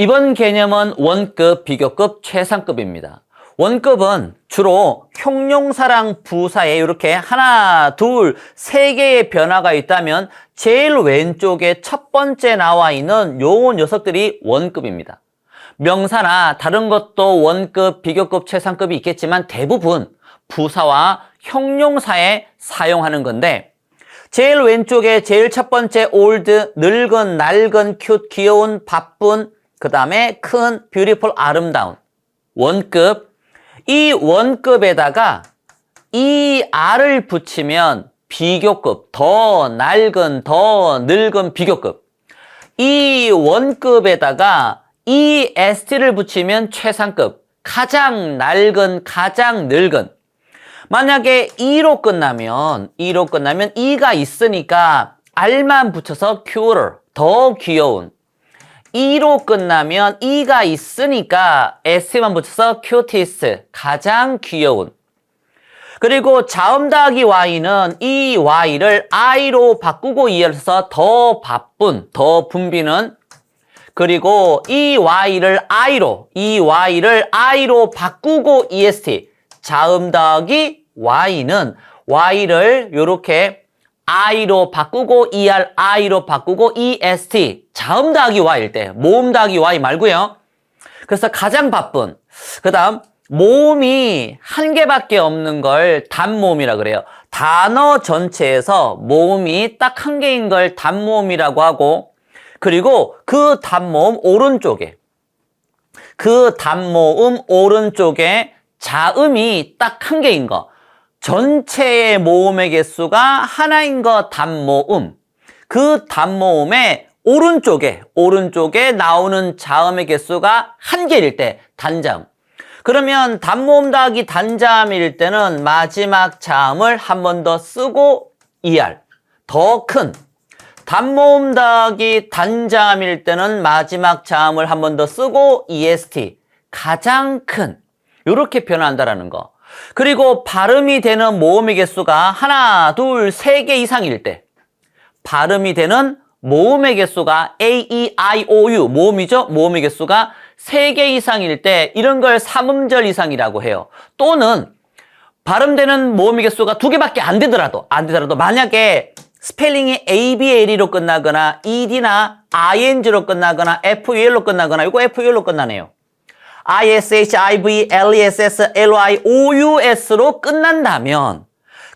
이번 개념은 원급, 비교급, 최상급입니다. 원급은 주로 형용사랑 부사에 이렇게 하나, 둘, 세 개의 변화가 있다면 제일 왼쪽에 첫 번째 나와 있는 요 녀석들이 원급입니다. 명사나 다른 것도 원급, 비교급, 최상급이 있겠지만 대부분 부사와 형용사에 사용하는 건데 제일 왼쪽에 제일 첫 번째 old, 늙은, 낡은, cute, 귀여운, 바쁜, 그 다음에 큰, beautiful, 아름다운 원급. 이 원급에다가 이 r을 붙이면 비교급, 더 낡은, 더 늙은 비교급. 이 원급에다가 이 st를 붙이면 최상급, 가장 낡은, 가장 늙은. 만약에 2로 끝나면 2로 끝나면 2가 있으니까 r만 붙여서 cuter, 더 귀여운 2로 끝나면 2가 있으니까 s만 붙여서 cutest, 가장 귀여운. 그리고 자음 더하기 y는 이 y를 i로 바꾸고 이어서 더 바쁜, 더 붐비는. 그리고 이 y를 i로, 이 y를 i로 바꾸고 est, 자음 더하기 y는 y를 이렇게 i로 바꾸고 er, i로 바꾸고 est, 자음 더하기 y일 때, 모음 더하기 y 말고요. 그래서 가장 바쁜. 그 다음, 모음이 한 개밖에 없는 걸 단모음이라 그래요. 단어 전체에서 모음이 딱 한 개인 걸 단모음이라고 하고, 그리고 그 단모음 오른쪽에, 그 단모음 오른쪽에 자음이 딱 한 개인 거. 전체의 모음의 개수가 하나인 거 단모음. 그 단모음의 오른쪽에, 오른쪽에 나오는 자음의 개수가 한 개일 때 단자음. 그러면 단모음 더하기 단자음일 때는 마지막 자음을 한 번 더 쓰고 er. 더 큰. 단모음 더하기 단자음일 때는 마지막 자음을 한 번 더 쓰고 est. 가장 큰. 이렇게 표현한다라는 거. 그리고 발음이 되는 모음의 개수가 하나, 둘, 세 개 이상일 때 발음이 되는 모음의 개수가 A, E, I, O, U 모음이죠? 모음의 개수가 세 개 이상일 때 이런 걸 삼음절 이상이라고 해요. 또는 발음되는 모음의 개수가 두 개밖에 안 되더라도 안 되더라도 만약에 스펠링이 A, B, L로 끝나거나 ED나 ING로 끝나거나 FUL로 끝나거나 이거 FUL로 끝나네요. ISH, IV, LESS, LY, OUS로 끝난다면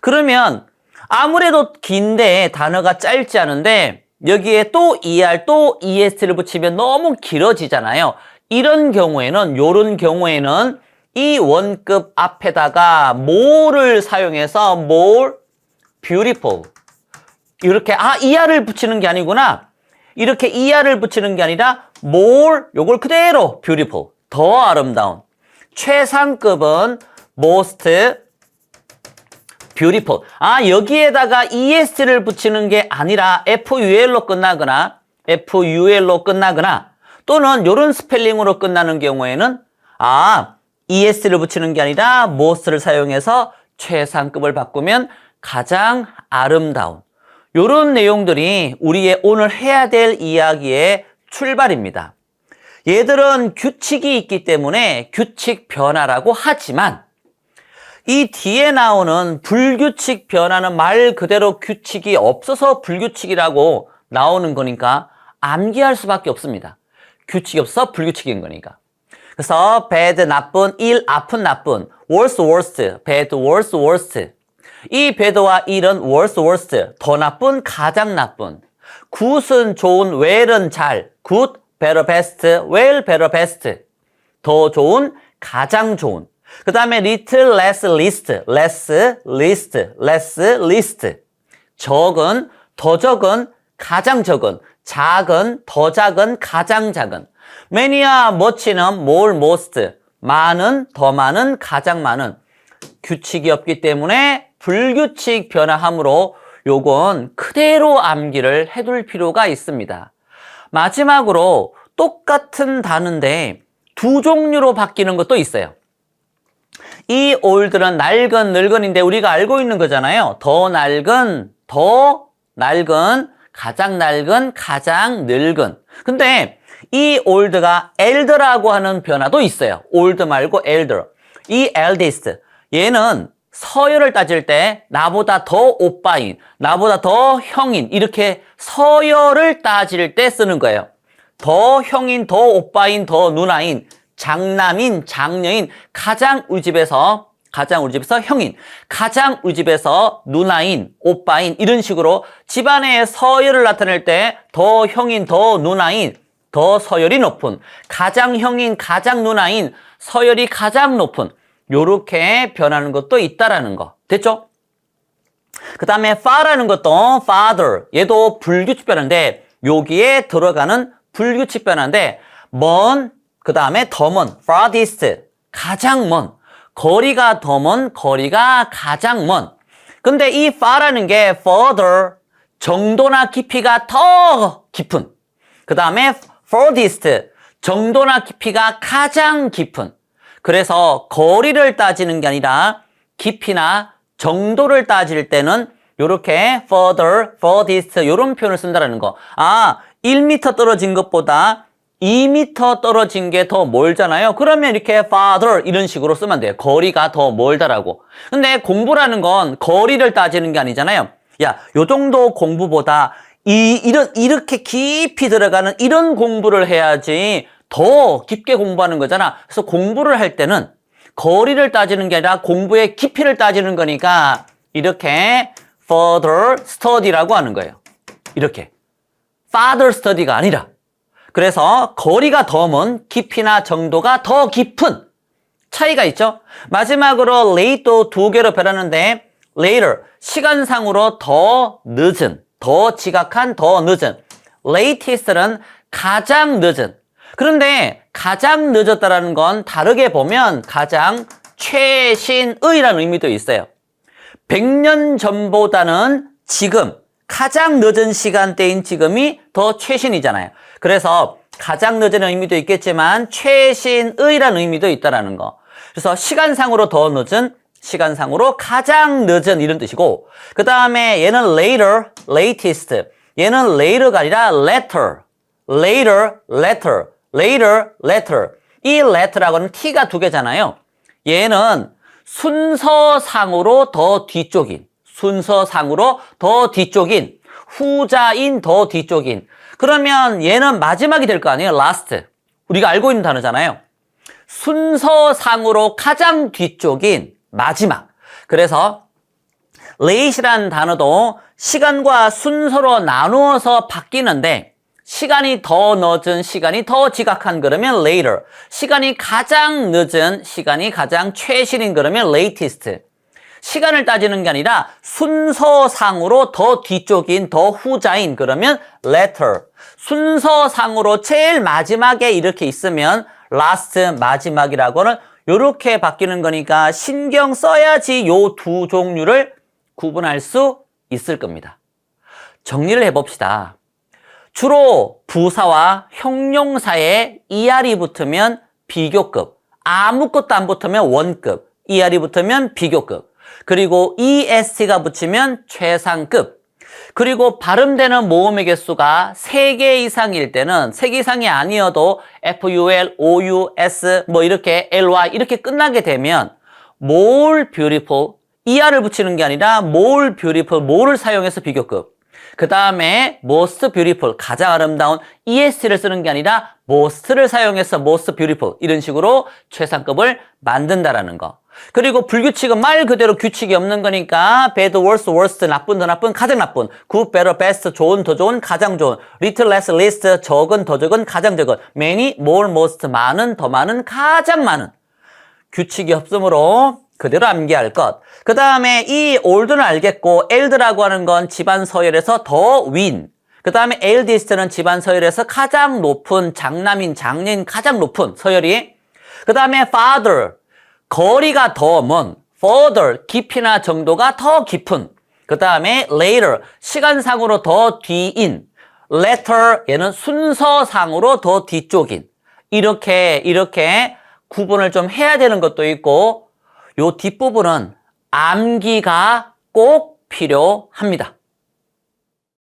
그러면 아무래도 긴데 단어가 짧지 않은데 여기에 또 ER 또 ES를 붙이면 너무 길어지잖아요. 이런 경우에는 요런 경우에는 이 원급 앞에다가 more를 사용해서 more beautiful 이렇게 아 ER을 붙이는 게 아니구나. 이렇게 ER을 붙이는 게 아니라 more 요걸 그대로 beautiful 더 아름다운 최상급은 most beautiful 아 여기에다가 est를 붙이는 게 아니라 ful로 끝나거나 ful로 끝나거나 또는 이런 스펠링으로 끝나는 경우에는 아 est를 붙이는 게 아니라 most를 사용해서 최상급을 바꾸면 가장 아름다운 이런 내용들이 우리의 오늘 해야 될 이야기의 출발입니다. 얘들은 규칙이 있기 때문에 규칙 변화라고 하지만 이 뒤에 나오는 불규칙 변화는 말 그대로 규칙이 없어서 불규칙이라고 나오는 거니까 암기할 수밖에 없습니다. 규칙이 없어 불규칙인 거니까. 그래서 bad 나쁜, 일 아픈 나쁜, worse worst, bad worse worst. 이 bad와 일은 worse worst, 더 나쁜, 가장 나쁜. good은 좋은, well은 잘, good, better, best, well, better, best. 더 좋은, 가장 좋은. 그 다음에 little, less, least, less, least, less, least. 적은, 더 적은, 가장 적은, 작은, 더 작은, 가장 작은. many와 much는 more, most, 많은, 더 많은, 가장 많은. 규칙이 없기 때문에 불규칙 변화함으로 요건 그대로 암기를 해둘 필요가 있습니다. 마지막으로 똑같은 단어인데 두 종류로 바뀌는 것도 있어요. 이 올들은 낡은, 늙은인데 우리가 알고 있는 거잖아요. 더 낡은, 더 낡은, 가장 낡은, 가장 늙은. 근데 이 older가 elder라고 하는 변화도 있어요. old 말고 elder. 이 eldest 얘는 서열을 따질 때 나보다 더 오빠인, 나보다 더 형인 이렇게 서열을 따질 때 쓰는 거예요. 더 형인, 더 오빠인, 더 누나인, 장남인, 장녀인, 가장 우리 집에서 가장 우리 집에서 형인, 가장 우리 집에서 누나인, 오빠인 이런 식으로 집안의 서열을 나타낼 때 더 형인, 더 누나인, 더 서열이 높은, 가장 형인, 가장 누나인, 서열이 가장 높은 요렇게 변하는 것도 있다라는 거. 됐죠? 그 다음에 fa라는 것도 father. 얘도 불규칙 변화인데 여기에 들어가는 불규칙 변화인데 먼, 그 다음에 더 먼, farthest 가장 먼. 거리가 더 먼, 거리가 가장 먼. 근데 이 far라는 게 further 정도나 깊이가 더 깊은. 그 다음에 furthest 정도나 깊이가 가장 깊은 그래서 거리를 따지는 게 아니라 깊이나 정도를 따질 때는 이렇게 further, furthest 이런 표현을 쓴다는 거. 아, 1m 떨어진 것보다 2m 떨어진 게 더 멀잖아요. 그러면 이렇게 farther 이런 식으로 쓰면 돼요. 거리가 더 멀다라고. 근데 공부라는 건 거리를 따지는 게 아니잖아요. 야, 요 정도 공부보다 이, 이런, 이렇게 깊이 들어가는 이런 공부를 해야지 더 깊게 공부하는 거잖아. 그래서 공부를 할 때는 거리를 따지는 게 아니라 공부의 깊이를 따지는 거니까 이렇게 further study라고 하는 거예요. 이렇게. farther study가 아니라. 그래서 거리가 더 먼 깊이나 정도가 더 깊은 차이가 있죠. 마지막으로 late도 두 개로 변하는데 later 시간상으로 더 늦은, 더 지각한, 더 늦은. latest는 가장 늦은. 그런데 가장 늦었다라는 건 다르게 보면 가장 최신의라는 의미도 있어요. 100년 전보다는 지금 가장 늦은 시간대인 지금이 더 최신이잖아요. 그래서 가장 늦은 의미도 있겠지만 최신의라는 의미도 있다라는 거. 그래서 시간상으로 더 늦은 시간상으로 가장 늦은 이런 뜻이고 그 다음에 얘는 later, latest 얘는 later가 아니라 later, later, later, later, later 이 letter라고는 t가 두 개잖아요. 얘는 순서상으로 더 뒤쪽인 순서상으로 더 뒤쪽인 후자인 더 뒤쪽인. 그러면 얘는 마지막이 될 거 아니에요? last. 우리가 알고 있는 단어잖아요. 순서상으로 가장 뒤쪽인 마지막. 그래서 late이라는 단어도 시간과 순서로 나누어서 바뀌는데 시간이 더 늦은 시간이 더 지각한 그러면 later 시간이 가장 늦은 시간이 가장 최신인 그러면 latest 시간을 따지는 게 아니라 순서상으로 더 뒤쪽인 더 후자인 그러면 later 순서상으로 제일 마지막에 이렇게 있으면 last 마지막이라고는 이렇게 바뀌는 거니까 신경 써야지 요 두 종류를 구분할 수 있을 겁니다. 정리를 해봅시다. 주로 부사와 형용사에 ER이 붙으면 비교급, 아무것도 안 붙으면 원급, ER이 붙으면 비교급, 그리고 ES가 붙이면 최상급, 그리고 발음되는 모음의 개수가 3개 이상일 때는 3개 이상이 아니어도 FUL, OUS, 뭐 이렇게 LY 이렇게 끝나게 되면 more beautiful, ER을 붙이는 게 아니라 more beautiful, more를 사용해서 비교급. 그 다음에 most beautiful, 가장 아름다운 ES를 쓰는 게 아니라 most를 사용해서 most beautiful 이런 식으로 최상급을 만든다라는 거. 그리고 불규칙은 말 그대로 규칙이 없는 거니까 bad, worse, worst, 나쁜, 더 나쁜, 가장 나쁜, good, better, best, 좋은, 더 좋은, 가장 좋은, little, less, least, 적은, 더 적은, 가장 적은, many, more, most, 많은, 더 많은, 가장 많은. 규칙이 없으므로 그대로 암기할 것. 그 다음에 이 older는 알겠고 elder라고 하는 건 집안 서열에서 더 윈. 그 다음에 eldest는 집안 서열에서 가장 높은 장남인 장녀인 가장 높은 서열이. 그 다음에 father 거리가 더 먼. further 깊이나 정도가 더 깊은. 그 다음에 later 시간상으로 더 뒤인. later 얘는 순서상으로 더 뒤쪽인. 이렇게 이렇게 구분을 좀 해야 되는 것도 있고 요 뒷부분은 암기가 꼭 필요합니다.